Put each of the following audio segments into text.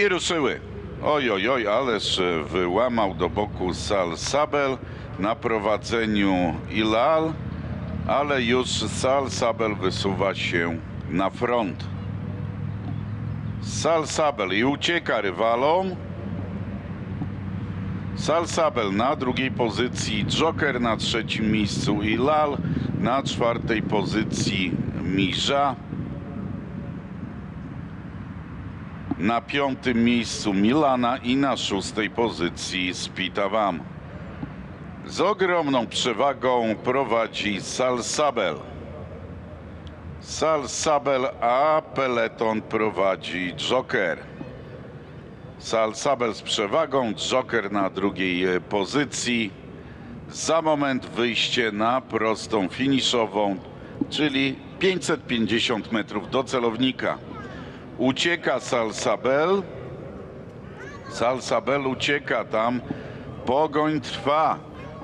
I ruszyły. Oj, oj, oj, ależ wyłamał do boku Sal Sabel na prowadzeniu Ilal, ale już Sal Sabel wysuwa się na front. Sal Sabel i ucieka rywalom. Sal Sabel na drugiej pozycji, Joker na trzecim miejscu i Lal na czwartej pozycji Mirza. Na piątym miejscu Milana i na szóstej pozycji Spitawam. Z ogromną przewagą prowadzi Sal Sabel. Sal Sabel, a peleton prowadzi Joker. Sal Sabel z przewagą, Joker na drugiej e, pozycji. Za moment wyjście na prostą finiszową, czyli 550 metrów do celownika. Ucieka Sal Sabel. Sal Sabel ucieka tam. Pogoń trwa.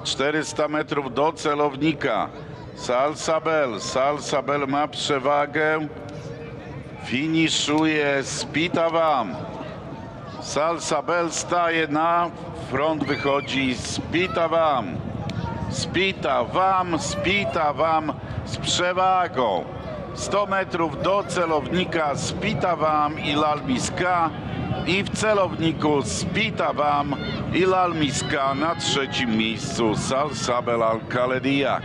400 metrów do celownika. Sal Sabel. Sal Sabel ma przewagę. Finiszuje Spitawam. Sal Sabel staje na front, wychodzi Spita Wam. Spita Wam, Spita Wam z przewagą. 100 metrów do celownika Spita Wam i Lalmiska i w celowniku Spita Wam i Lalmiska na trzecim miejscu Sal Sabel Al-Kaledia.